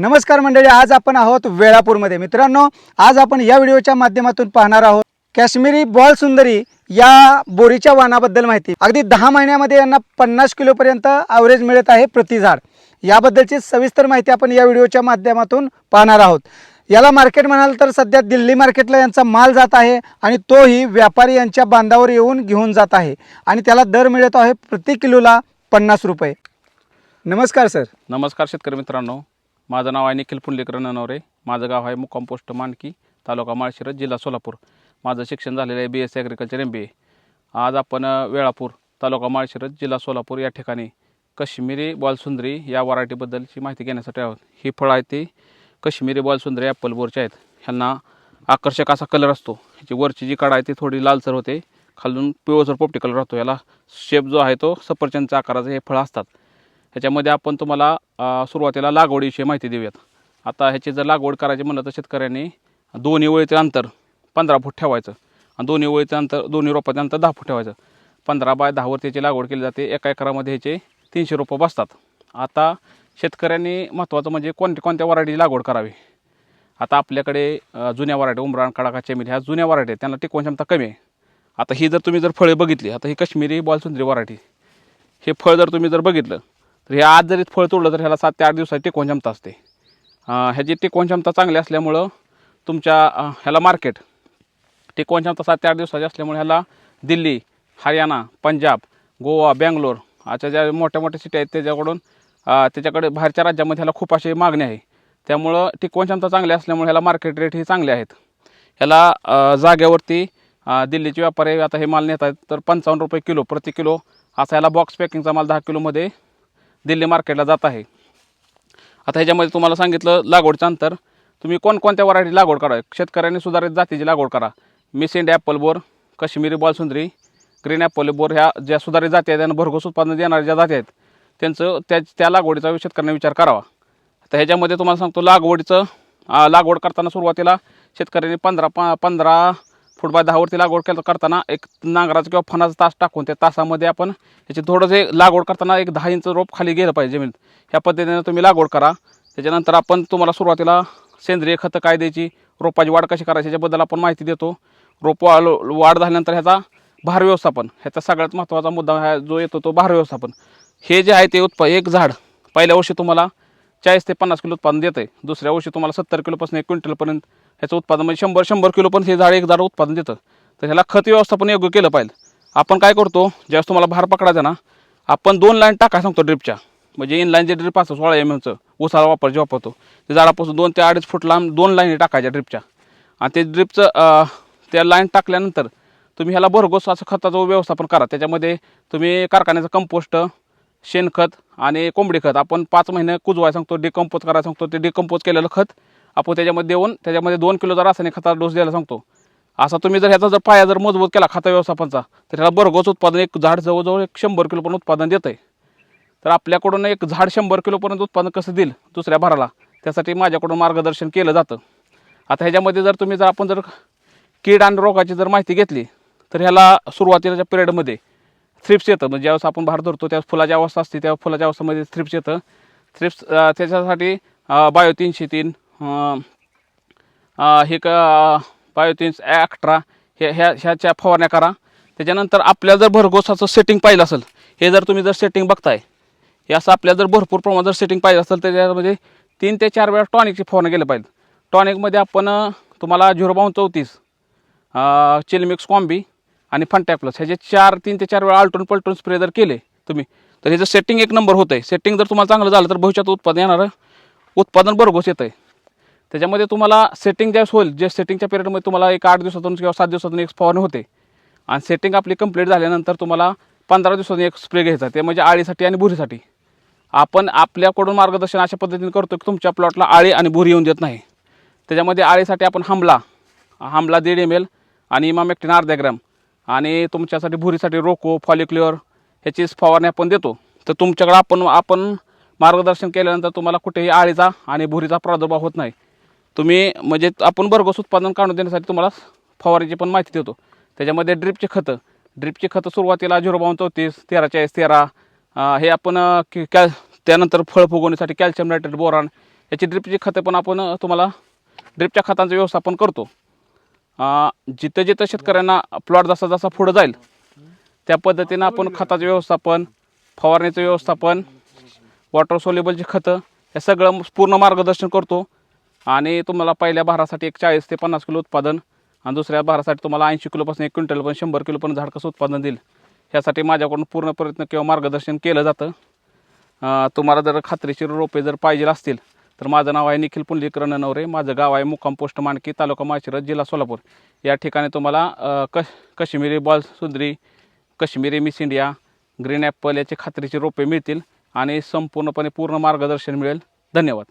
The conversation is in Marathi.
नमस्कार मंडळी आज आपण आहोत वेळापूरमध्ये. मित्रांनो आज आपण या व्हिडिओच्या माध्यमातून पाहणार आहोत काश्मीरी बॉल सुंदरी या बोरीच्या वाणाबद्दल माहिती. अगदी दहा महिन्यामध्ये यांना पन्नास किलोपर्यंत ॲव्हरेज मिळत आहे प्रति झाड. याबद्दलची सविस्तर माहिती आपण या व्हिडिओच्या माध्यमातून पाहणार आहोत. याला मार्केट म्हणाल तर सध्या दिल्ली मार्केटला यांचा माल जात आहे आणि तोही व्यापारी यांच्या बांधावर येऊन घेऊन जात आहे. आणि त्याला दर मिळत आहे प्रति किलोला पन्नास रुपये. नमस्कार सर. नमस्कार शेतकरी मित्रांनो. माझं नाव आहे निखिल पुंडलिकर ननवरे. माझं गाव आहे मुक्काम पोस्ट मानकी तालुका माळशिरस जिल्हा सोलापूर. माझं शिक्षण झालेलं आहे B S C agriculture M B A आज आपण वेळापूर तालुका माळशिरस जिल्हा सोलापूर या ठिकाणी कश्मीरी बॉलसुंदरी या वरायटीबद्दलची माहिती घेण्यासाठी आहोत. ही फळं आहेत ती कश्मीरी बॉलसुंदरी ॲपल बोरची आहेत. ह्यांना आकर्षक असा कलर असतो. ह्याची वरची जी कडा आहे ती थोडी लालसर होते. खालून पिवळसर पोपटी कलर राहतो. याला शेप जो आहे तो सफरचंदच्या आकाराचे हे फळं असतात. ह्याच्यामध्ये आपण तुम्हाला सुरुवातीला लागवडीविषयी माहिती देऊयात. आता ह्याची जर लागवड करायची म्हणलं तर शेतकऱ्यांनी दोन्ही ओळीचे अंतर पंधरा फूट ठेवायचं. आणि दोन्ही ओळीचं अंतर दोन्ही रोपाचं अंतर दहा फूट ठेवायचं. पंधरा बाय दहावर त्याची लागवड केली जाते एका एकरामध्ये ह्याचे तीनशे रोपं बसतात. आता शेतकऱ्यांनी महत्त्वाचं म्हणजे कोणत्या कोणत्या वरायटीची लागवड करावी? आता आपल्याकडे जुन्या वरायटी उमराण कडाका चेमिली ह्या जुन्या वरायटी आहेत. त्यांना टिकवण क्षमता कमी आहे. आता ही जर तुम्ही जर फळे बघितली आता ही कश्मीरी बॉलसुंदरी वरायटी. हे फळ जर तुम्ही जर बघितलं तर हे आज जरी फळ तोडलं तर ह्याला सात ते आठ दिवसाची टिकवण क्षमता असते. ह्याची टिकवण क्षमता चांगली असल्यामुळं तुमच्या ह्याला मार्केट टिकवण क्षमता सात ते आठ दिवसाची असल्यामुळे ह्याला दिल्ली हरियाणा पंजाब गोवा बँगलोर अशा ज्या मोठ्या मोठ्या सिटी आहेत त्याच्याकडून त्याच्याकडे बाहेरच्या राज्यामध्ये ह्याला खूप अशी मागणी आहे. त्यामुळं टिकवण क्षमता चांगली असल्यामुळे ह्याला मार्केट रेट हे चांगले आहेत. ह्याला जाग्यावरती जागेवरती दिल्लीचे व्यापारी आता हे माल नेत आहेत तर पंचावन्न रुपये किलो प्रति किलो असा ह्याला बॉक्स पॅकिंगचा माल दहा किलोमध्ये दिल्ली मार्केटला जात आहे. आता ह्याच्यामध्ये तुम्हाला सांगितलं लागवडचं अंतर. तुम्ही कोणकोणत्या व्हरायटी लागवड करा? शेतकऱ्यांनी सुधारित जातीची लागवड करा. मिसेंड ॲपल बोर काश्मीरी बॉलसुंदरी ग्रीन ॲपल बोर ह्या ज्या सुधारित जाती आहेत त्यांना भरघोस उत्पादन देणाऱ्या ज्या जाती आहेत त्यांचं त्या त्या लागवडीचा शेतकऱ्यांनी विचार करावा. तर ह्याच्यामध्ये तुम्हाला सांगतो लागवडीचं लागवड करताना सुरुवातीला शेतकऱ्यांनी पंधरा प पंधरा फूट बाय दहावरती लागवड केलं करताना एक नांगराचा किंवा फणाचा तास टाकून त्या तासामध्ये आपण ह्याची थोडं जे लागवड करताना एक दहा इंच रोप खाली गेलं पाहिजे जमीन. ह्या पद्धतीने तुम्ही लागवड करा. त्याच्यानंतर आपण तुम्हाला सुरुवातीला सेंद्रिय खतं काय द्यायची रोपाची वाढ कशी करायची याच्याबद्दल आपण माहिती देतो. रोप वाढ वाढ झाल्यानंतर ह्याचा भार व्यवस्थापन ह्याचा सगळ्यात महत्त्वाचा मुद्दा हा जो येतो तो भार व्यवस्थापन. हे जे आहे ते उत्प एक झाड. पहिल्या वर्षी तुम्हाला चाळीस ते पन्नास किलो उत्पादन देतं आहे दुसऱ्या वर्षी तुम्हाला सत्तर किलोपासून एक क्विंटलपर्यंत ह्याचं उत्पादन म्हणजे शंभर शंभर किलोपर्यंत हे झाड एक झाड उत्पादन देतं. तर ह्याला खत व्यवस्थापन योग्य केलं पाहिजे. आपण काय करतो ज्यावेळेस तुम्हाला भार पकडायचा ना आपण दोन लाईन टाकाय सांगतो ड्रिपच्या. म्हणजे इन लाईन जे ड्रिप असतं सोळा एम एमचं उसाला वापर जे वापरतो ते झाडापासून दोन ते अडीच फूट लांब दोन लाईन टाकायच्या ड्रिपच्या. आणि ते ड्रिपचं त्या लाईन टाकल्यानंतर तुम्ही ह्याला भरघोस असं खताचं व्यवस्थापन करा. त्याच्यामध्ये तुम्ही कारखान्याचं कंपोस्ट शेणखत आणि कोंबडी खत. आपण पाच महिने कुजवाय सांगतो डिकम्पोज करायला सांगतो. ते डिकम्पोज केलेलं खत आपण त्याच्यामध्ये देऊन त्याच्यामध्ये दोन किलोचा रासायनिक खताचा डोस द्यायला सांगतो. असा तुम्ही जर ह्याचा जर पाया जर मजबूत केला खता व्यवस्थापनचा तर ह्याला भरघोस उत्पादन एक झाड जवळजवळ एक शंभर किलोपर्यंत उत्पादन देतं आहे तर आपल्याकडून एक झाड शंभर किलोपर्यंत उत्पादन कसं देईल? दुसऱ्या भराला. त्यासाठी माझ्याकडून मार्गदर्शन केलं जातं. आता ह्याच्यामध्ये जर तुम्ही जर आपण जर कीड आणि रोगाची जर माहिती घेतली तर ह्याला सुरुवातीच्या पिरियडमध्ये थ्रिप्स येतं. म्हणजे ज्यावेळेस आपण भार धरतो त्यावेळेस फुलाची अवस्था असते. त्या फुलाच्या अवस्थेमध्ये थ्रिप्स येतं. थ्रिप्स त्याच्यासाठी बायो तीनशे तीन हे क बायो तीन ॲक्ट्रा हे ह्या ह्याच्या फवारण्या करा. त्याच्यानंतर आपल्याला जर भरघोसाचं सेटिंग पाहिलं असेल हे जर तुम्ही जर सेटिंग बघताय हे असं आपल्याला जर भरपूर प्रमाणात जर सेटिंग पाहिजे असेल तर त्याच्यामध्ये तीन ते चार वेळा टॉनिकची फवारणी केलं पाहिजे. टॉनिकमध्ये आपण तुम्हाला झिरो बावन्न चौतीस चिलमिक्स कॉम्बी आणि फंटॅप्लस ह्याचे चार तीन ते चार वेळा आलटून पलटून स्प्रे जर केले तुम्ही तर ह्याचं सेटिंग एक नंबर होतं आहे सेटिंग जर तुम्हाला चांगलं झालं तर भविष्यात उत्पादन येणारं उत्पादन भरघोस येतं आहे त्याच्यामध्ये तुम्हाला सेटिंग ज्यावेळेस होईल जे सेटिंगच्या पिरियडमध्ये तुम्हाला एक आठ दिवसातून किंवा सात दिवसातून एक फवारणी होते आणि सेटिंग आपली कंप्लीट झाल्यानंतर तुम्हाला पंधरा दिवसातून एक स्प्रे घ्यायचा ते म्हणजे आळीसाठी आणि भुरीसाठी. आपण आपल्याकडून मार्गदर्शन अशा पद्धतीने करतो की तुमच्या प्लॉटला आळी आणि भुरी येऊन देत नाही. त्याच्यामध्ये आळीसाठी आपण हमला हमला दीड एम एल आणि इमामॅक्टिन अर्ध्या ग्रॅम. आणि तुमच्यासाठी भुरीसाठी रोको फॉलिक्युलर ह्याची फवारणी आपण देतो. तर तुमच्याकडं आपण आपण मार्गदर्शन केल्यानंतर तुम्हाला कुठेही आळीचा आणि भुरीचा प्रादुर्भाव होत नाही. तुम्ही म्हणजे आपण भरघोस उत्पादन काढून देण्यासाठी तुम्हाला फवारणीची पण माहिती देतो. त्याच्यामध्ये ड्रिपचे खतं. ड्रिपची खतं सुरुवातीला झिरो बावन्न चौतीस तेरा चाळीस तेरा हे आपण कॅ त्यानंतर फळ फुगवण्यासाठी कॅल्शियम नायट्रेट बोरान याची ड्रिपची खतं पण आपण तुम्हाला ड्रिपच्या खतांचं व्यवस्थापन करतो. जिथं जिथं शेतकऱ्यांना प्लॉट जसा जसा पुढं जाईल त्या पद्धतीनं आपण खताचं व्यवस्थापन फवारणीचं व्यवस्थापन वॉटर सोलेबलची खतं हे सगळं पूर्ण मार्गदर्शन करतो. आणि तुम्हाला पहिल्या भारासाठी एक चाळीस ते पन्नास किलो उत्पादन आणि दुसऱ्या भारासाठी तुम्हाला ऐंशी किलोपासून एक क्विंटल पण शंभर किलो पण झाड कसं उत्पादन देईल ह्यासाठी माझ्याकडून पूर्ण प्रयत्न किंवा मार्गदर्शन केलं जातं. तुम्हाला जर खात्रीशीर रोपे जर पाहिजे असतील तर माझं नाव आहे निखिल पुंडलिक रणनवरे. माझं गाव आहे मुक्काम पोस्ट मानकी तालुका माळशिरस जिल्हा सोलापूर. या ठिकाणी तुम्हाला कश Kashmiri ball Sundari Kashmiri Miss India green apple याचे खात्रीचे रोपे मिळतील आणि संपूर्णपणे पूर्ण मार्गदर्शन मिळेल. धन्यवाद.